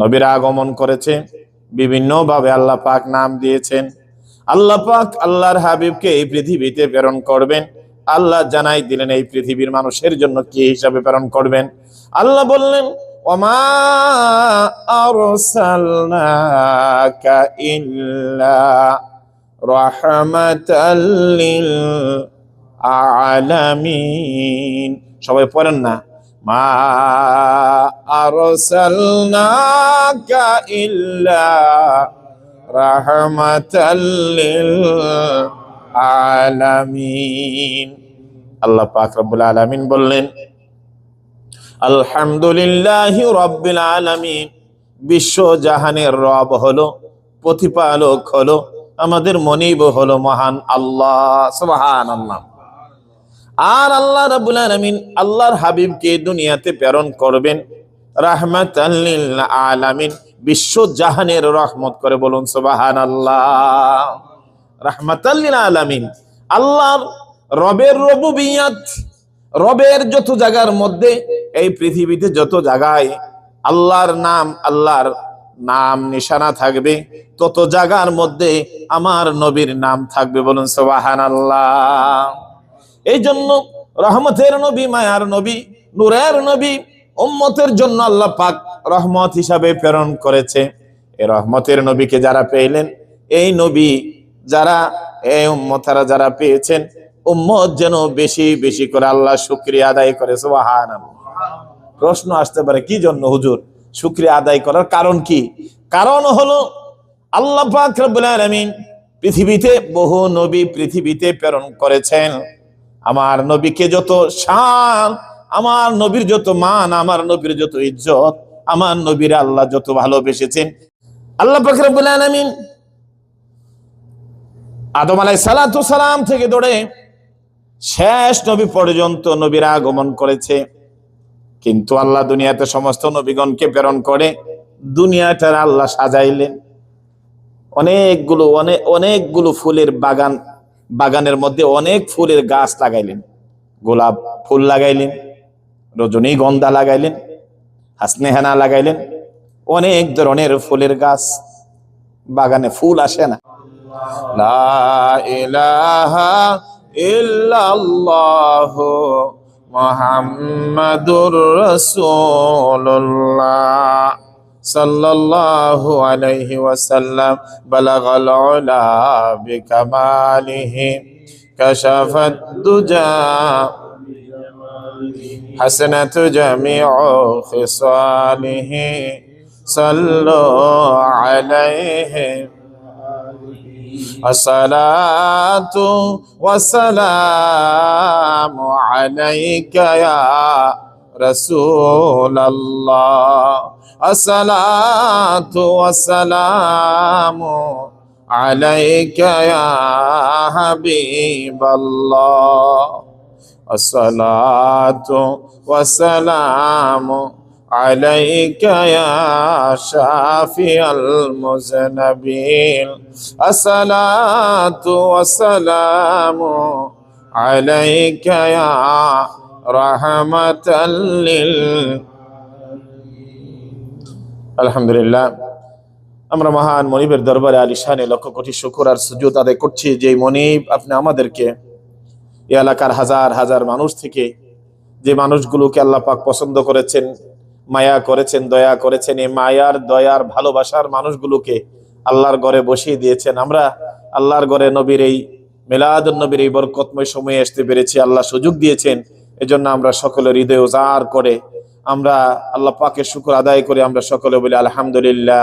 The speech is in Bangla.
নবীর আগমন করেছে বিভিন্ন ভাবে আল্লাহ পাক নাম দিয়েছেন। আল্লাহ পাক আল্লাহর হাবিবকে এই পৃথিবীতে প্রেরণ করবেন। আল্লাহ জানাই দিলেন এই পৃথিবীর মানুষের জন্য কি হিসাবে প্রেরণ করবেন। আল্লাহ বললেন সবাই পড়েন না। মা আরসালনাকা ইল্লা রাহমাতাল লিল আলামিন। আল্লাহ পাক রব্বুল আলামিন বললেন, আলহামদুলিল্লাহ রব্বিল আলামিন। বিশ্ব জাহানের রব হলো, প্রতিপালক হলো, আমাদের মনিব হলো মহান আল্লাহ। সুবহান আল্লাহ আর আল্লাহ রাব্বুল আলামিন আল্লাহর হাবিবকে দুনিয়াতে প্রেরণ করবেন। রাহমাতাল লিল আলামিন, বিশ্ব জাহানের রহমত করে বলুন সুবহান আল্লাহ রাহমাতাল লিল আলামিন, আল্লাহর রবের রবু রবুবিয়াত, রবের যত জায়গার মধ্যে, এই পৃথিবীতে যত জায়গায় আল্লাহর নাম আল্লাহর নাম নিশানা থাকবে, তত জায়গার মধ্যে আমার নবীর নাম থাকবে বলুন সোবাহান আল্লাহ এই জন্য রহমতের নবী, মায়ার নবী, নূরের নবী, উম্মতের জন্য আল্লাহ পাক রহমত হিসাবে প্রেরণ করেছে। এই রহমতের নবীকে যারা পেলেন এই নবী যারা, এই উম্মতারা যারা পেয়েছেন, উম্মত যেন বেশি বেশি করে আল্লাহ শুক্রিয়া আদায় করে সোহান প্রশ্ন আসতে পারে, কি জন্য হুজুর? শুক্রিয়া আদায় করার কারণ কি? কারণ হলো, আল্লাহ পাক রব্বুল আলামিন পৃথিবীতে বহু নবী পৃথিবীতে প্রেরণ করেছেন। আমার নবীকে যত শান, আমার নবীর যত মান, আমার নবীর যত ইজ্জত, আমার নবীর আল্লাহ যত ভালোবেসেছেন। আল্লাহ রব্বুল আলামিন আদম আলাই সালাতু সালাম থেকে দৌড়ে শেষ নবী পর্যন্ত নবীর আগমন করেছে। কিন্তু আল্লাহ দুনিয়াতে সমস্ত নবীগণকে প্রেরণ করে দুনিয়াটার আল্লাহ সাজাইলেন। অনেকগুলো অনেক অনেকগুলো ফুলের বাগান বাগানের মধ্যে অনেক ফুলের গাছ লাগাইলেন। গোলাপ ফুল লাগাইলেন রজনীগন্ধা লাগাইলেন হাসনেহানা লাগাইলেন। অনেক ধরনের ফুলের গাছ বাগানে ফুল আসে না। লা ইলাহা صلى الله عليه وسلم بلغ العلا بكماله كشف الدجى. حسنة جميع خصاله صلوا عليه. الصلاة والسلام عليك يا رسول الله. الصلاة والسلام عليك يا حبيب الله. الصلاة والسلام عليك يا شافي المذنبين. الصلاة والسلام عليك يا رحمة لل আলহামদুলিল্লাহ আমরা মহান মনিবের দরবারে আলিশানে লক্ষ কোটি শুকুর আর সুজুদ আদায় করছি যে মনিব আপনি আমাদেরকে এই এলাকার হাজার হাজার মানুষ থেকে যে মানুষগুলোকে আল্লাহ পাক পছন্দ করেছেন মায়া করেছেন দয়া করেছেন এই মায়ার দয়ার ভালোবাসার মানুষগুলোকে আল্লাহর ঘরে বসিয়ে দিয়েছেন আমরা আল্লাহর ঘরে নবীর এই মেলাদ নবীর এই বরকতময় সময়ে আসতে পেরেছি আল্লাহ সুযোগ দিয়েছেন এজন্য আমরা সকলের হৃদয় উজাড় করে আমরা আল্লাহ পাকে শুকুর আদায় করে আমরা সকলে বলি আলহামদুলিল্লাহ।